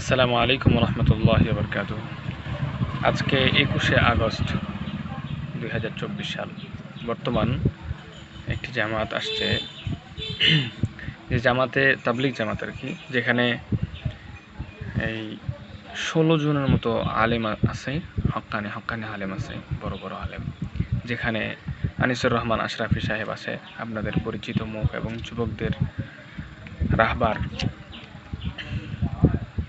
আসসালামু আলাইকুম রহমতুল্লাহ বরকাত আজকে একুশে আগস্ট দু হাজার চব্বিশ সাল। বর্তমান একটি জামাত আসছে। যে জামাতে তাবলিক জামাত আর কি, যেখানে এই ষোলো জনের মতো আলেম আছে হক্কানি হক্কানি আলেম আছে, বড় বড় আলেম। যেখানে আনিসুর রহমান আশরাফি সাহেব আছে, আপনাদের পরিচিত মুখ এবং যুবকদের রাহবার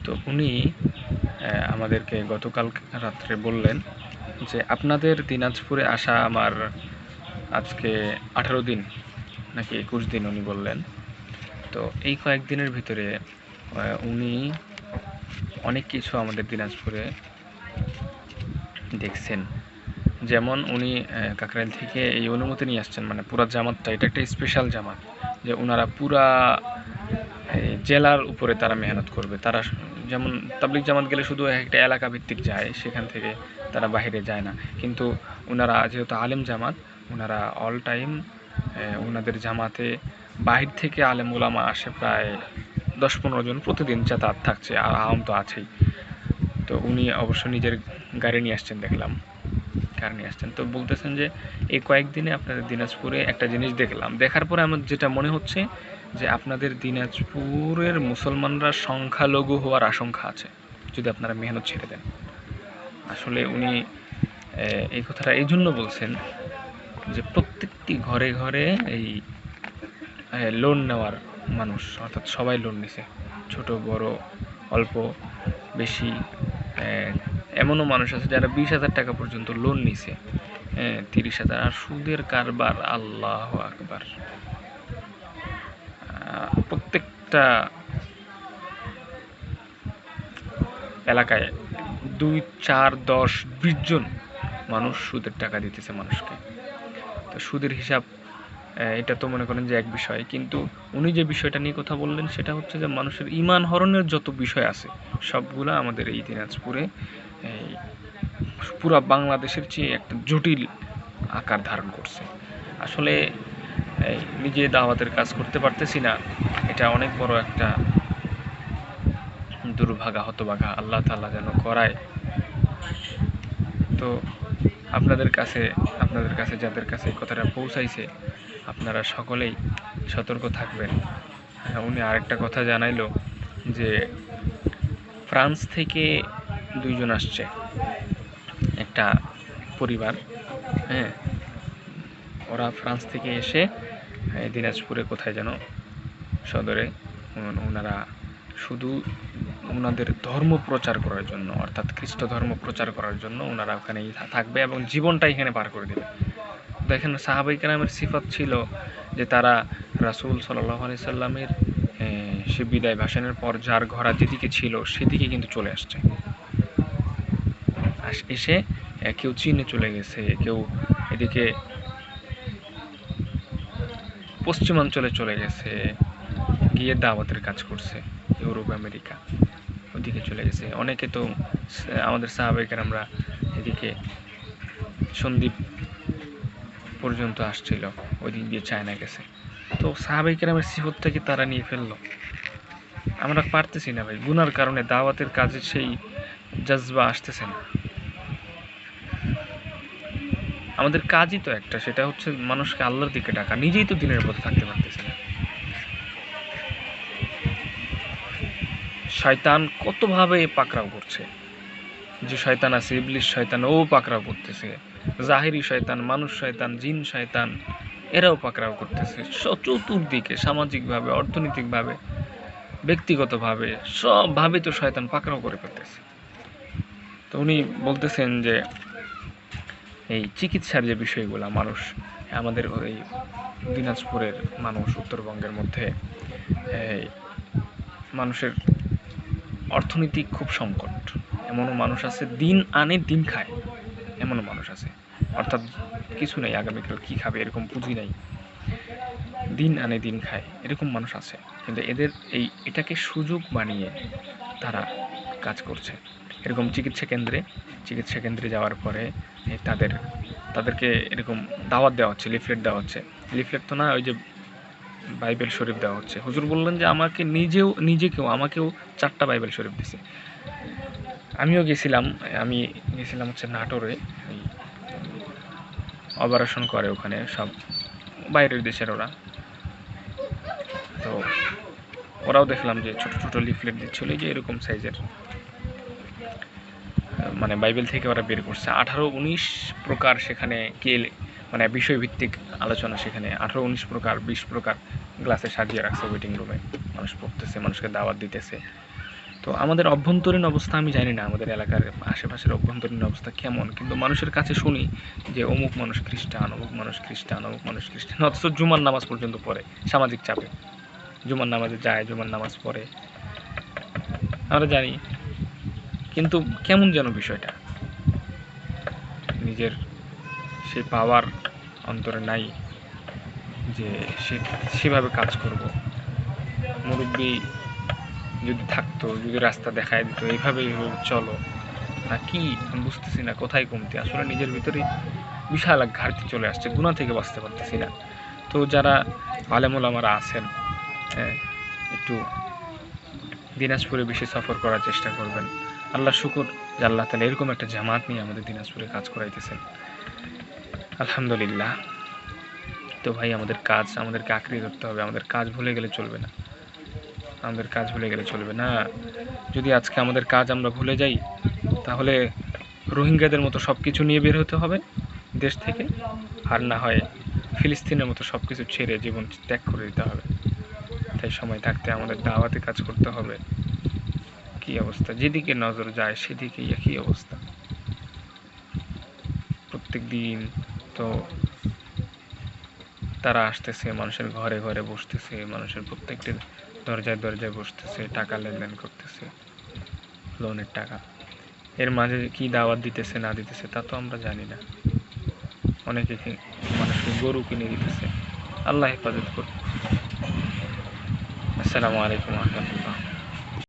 তো উনি আমাদেরকে গতকাল রাত্রে বললেন যে, আপনাদের দিনাজপুরে আসা আমার আজকে আঠারো দিন, নাকি একুশ দিন উনি বললেন। তো এই কয়েকদিনের ভিতরে উনি অনেক কিছু আমাদের দিনাজপুরে দেখছেন। যেমন উনি কাকরাইল থেকে এই অনুমতি নিয়ে আসছেন মানে পুরা জামাতটা, এটা একটা স্পেশাল জামাত, যে ওনারা পুরা জেলার উপরে তারা মেহনত করবে। তারা যেমন তাবলিক জামাত গেলে শুধু একটা এলাকা ভিত্তিক যায়, সেখান থেকে তারা বাইরে যায় না। কিন্তু ওনারা যেহেতু আলেম জামাত ওনারা অল টাইম ওনাদের জামাতে বাহির থেকে আলেম ওলামা আসে প্রায় দশ পনেরো জন প্রতিদিন যাতায়াত থাকছে, আর আম তো আছেই। তো উনি অবশ্য নিজের গাড়ি নিয়ে আসছেন, দেখলাম। কার নিয়ে আসছেন। তো বলতেছেন যে, এই কয়েকদিনে আপনাদের দিনাজপুরে একটা জিনিস দেখলাম। দেখার পরে আমার যেটা মনে হচ্ছে যে আপনাদের দিনাজপুরের মুসলমানরা সংখ্যালঘু হওয়ার আশঙ্কা আছে, যদি আপনারা মেহনত ছেড়ে দেন। আসলে উনি এই কথাটা এই জন্য বলছেন যে প্রত্যেকটি ঘরে ঘরে এই লোন নেওয়ার মানুষ, অর্থাৎ সবাই লোন নিছে। ছোট, বড়, অল্প, বেশি এমনও মানুষ আছে যারা বিশ হাজার টাকা পর্যন্ত লোন নিছে তিরিশ হাজার। আর সুদের কারবার, আল্লাহ আকবার। প্রত্যেকটা এলাকায় দুই, চার, দশ, বিশ জন মানুষ সুদের টাকা দিতেছে মানুষকে। তো সুদের হিসাব এটা তো মনে করেন যে এক বিষয়। কিন্তু উনি যে বিষয়টা নিয়ে কথা বললেন, সেটা হচ্ছে যে মানুষের ইমান হরণের যত বিষয় আছে, সবগুলো আমাদের এই দিনাজপুরে, এই পুরা বাংলাদেশের চেয়ে একটা জটিল আকার ধারণ করছে। আসলে নিজে দাওয়াতের কাজ করতে পারতেছি না। এটা অনেক বড় একটা দুর্ভাগা হতভাগা আল্লাহ তাআলা যেন করায়। তো আপনাদের কাছে আপনাদের কাছে যাদের কাছে কথাটা পৌঁছাইছে আপনারা সকলেই সতর্ক থাকবেন। হ্যাঁ, উনি আরেকটা কথা জানাইলো যে ফ্রান্স থেকে দুইজন আসছে। একটা পরিবার হ্যাঁ ওরা ফ্রান্স থেকে এসে দিনাজপুরে কোথায় যেন সদরে ওনারা শুধু ওনাদের ধর্ম প্রচার করার জন্য, অর্থাৎ খ্রিস্ট ধর্ম প্রচার করার জন্য ওনারা ওখানেই থাকবে এবং জীবনটা এখানে পার করে দেবে। দেখেন, সাহাবাই কেরামের সিফাত ছিল যে তারা রাসূল সাল্লাহ সাল্লামের সে বিদায় ভাষণের পর যার ঘোড়া যেদিকে ছিল সেদিকে কিন্তু চলে আসছে। আস- এসে কেউ চীনে চলে গেছে, কেউ এদিকে পশ্চিমাঞ্চলে চলে গেছে, গিয়ে দাওয়াতের কাজ করছে, ইউরোপ, আমেরিকা, ওদিকে চলে গেছে। অনেকে তো, আমাদের সাহাবাহিকের আমরা এদিকে সন্দ্বীপ পর্যন্ত আসছিল ওই দিক দিয়ে চায়না গেছে। তো সাহাবাহিকের আমার সিফত থেকে তারা নিয়ে ফেলল। আমরা পারতেছি না ভাই, গুনার কারণে দাওয়াতের কাজে সেই জজবা আসতেছে না। আমাদের কাজই তো একটা, সেটা হচ্ছে মানুষকে আল্লাহর দিকে ডাকা। নিজেই তো দিনের পথে থাকতে পারতেছে না। শয়তান কতভাবে পাকড়াও করছে? যে শয়তান আছে ইবলিশ শয়তান, ও পাকড়াও করতেছে। জাহিরি শয়তান, মানুষ শয়তান, জিন শয়তান, এরাও পাকড়াও করতেছে। চতুর্দিকে সামাজিকভাবে, অর্থনৈতিকভাবে, ব্যক্তিগতভাবে সবভাবে তো শয়তান পাকড়াও করে ফেলতেছে। তো উনি বলতেছেন যে এই চিকিৎসার যে বিষয়গুলো, মানুষ, আমাদের ওই দিনাজপুরের মানুষ উত্তরবঙ্গের মধ্যে মানুষের অর্থনৈতিক খুব সংকট। এমনও মানুষ আছে, দিন আনে দিন খায়। এমনও মানুষ আছে। অর্থাৎ কিছু নেই, আগামীকাল কী খাবে এরকম পুঁজি নেই। দিন আনে দিন খায়, এরকম মানুষ আছে। কিন্তু এদের এই, এটাকে সুযোগ বানিয়ে তারা কাজ করছে। এরকম চিকিৎসা কেন্দ্রে চিকিৎসা কেন্দ্রে যাওয়ার পরে তাদের, তাদেরকে এরকম দাওয়াত দেওয়া হচ্ছে, লিফলেট দেওয়া হচ্ছে। লিফলেট তো না, ওই যে বাইবেল শরীফ দেওয়া হচ্ছে। হুজুর বললেন যে আমাকে নিজেও, নিজেকেও, আমাকেও চারটা বাইবেল শরীফ দিছে। আমিও গেছিলাম, আমি গেছিলাম হচ্ছে নাটোরে অপারেশন করে ওখানে সব বাইরের দেশের ওরা। তো ওরাও দেখলাম যে ছোট ছোট লিফলেট দিচ্ছিল যে এরকম সাইজের। মানে বাইবেল থেকে ওরা বের করছে। আঠারো উনিশ প্রকার সেখানে কে মানে বিষয়ভিত্তিক আলোচনা সেখানে। আঠারো উনিশ প্রকার, বিশ প্রকার গ্লাসে সাজিয়ে রাখছে ওয়েটিং রুমে মানুষ পড়তেছে, মানুষকে দাওয়াত দিতেছে। তো আমাদের অভ্যন্তরীণ অবস্থা আমি জানি না, আমাদের এলাকার আশেপাশের অভ্যন্তরীণ অবস্থা কেমন? কিন্তু মানুষের কাছে শুনি যে অমুক মানুষ খ্রিস্টান, অমুক মানুষ খ্রিস্টান, অমুক মানুষ খ্রিস্টান, অথচ জুমার নামাজ পর্যন্ত পড়ে সামাজিক চাপে। জুমার নামাজে যায়, জুমার নামাজ পড়ে। আমরা জানি কিন্তু কেমন যেন বিষয়টা? নিজের সেই পাওয়ার অন্তরে নাই যে সে সেভাবে কাজ করব। মুরব্বী যদি থাকতো, যদি রাস্তা দেখায় দিত এইভাবে এইভাবে চলো। না কি? আমি বুঝতেছি না, কোথায় কমতি? আসলে নিজের ভিতরেই বিশাল এক ঘাটতি চলে আসছে, গুণা থেকে বাঁচতে পারতেছি না। তো যারা আলেমুল আমারা আছেন হ্যাঁ একটু দিনাজপুরে বেশি সফর করার চেষ্টা করবেন। আল্লাহ শুকুর যে আল্লাহ তালা এরকম একটা জামাত নিয়ে আমাদের দিনাজপুরে কাজ করাইতেছেন। আলহামদুলিল্লাহ। তো ভাই, আমাদের কাজ, আমাদেরকে আঁকড়ে ধরতে হবে। আমাদের কাজ ভুলে গেলে চলবে না। আমাদের কাজ ভুলে গেলে চলবে না। যদি আজকে আমাদের কাজ আমরা ভুলে যাই, তাহলে রোহিঙ্গাদের মতো সব কিছু নিয়ে বের হতে হবে দেশ থেকে। আর না হয় ফিলিস্তিনের মতো সব কিছু ছেড়ে জীবন ত্যাগ করে দিতে হবে। তাই সময় থাকতে আমাদের দাওয়াতে কাজ করতে হবে। কি অবস্থা? যেদিকে নজর যায় সেদিকেই একই অবস্থা। প্রত্যেক দিন তো তারা আসতেছে, মানুষের ঘরে ঘরে বসতেছে, মানুষের প্রত্যেকটি দরজায় দরজায় বসতেছে, টাকা লেনদেন করতেছে, লোনের টাকা। এর মাঝে কি দাওয়াত দিতেছে, না দিতেছে, তা তো আমরা জানি না। অনেকে মানুষকে গরু কিনে দিতেছে। আল্লাহ হেফাজত করুন আসসালামু আলাইকুম রহমতুল্লাহ।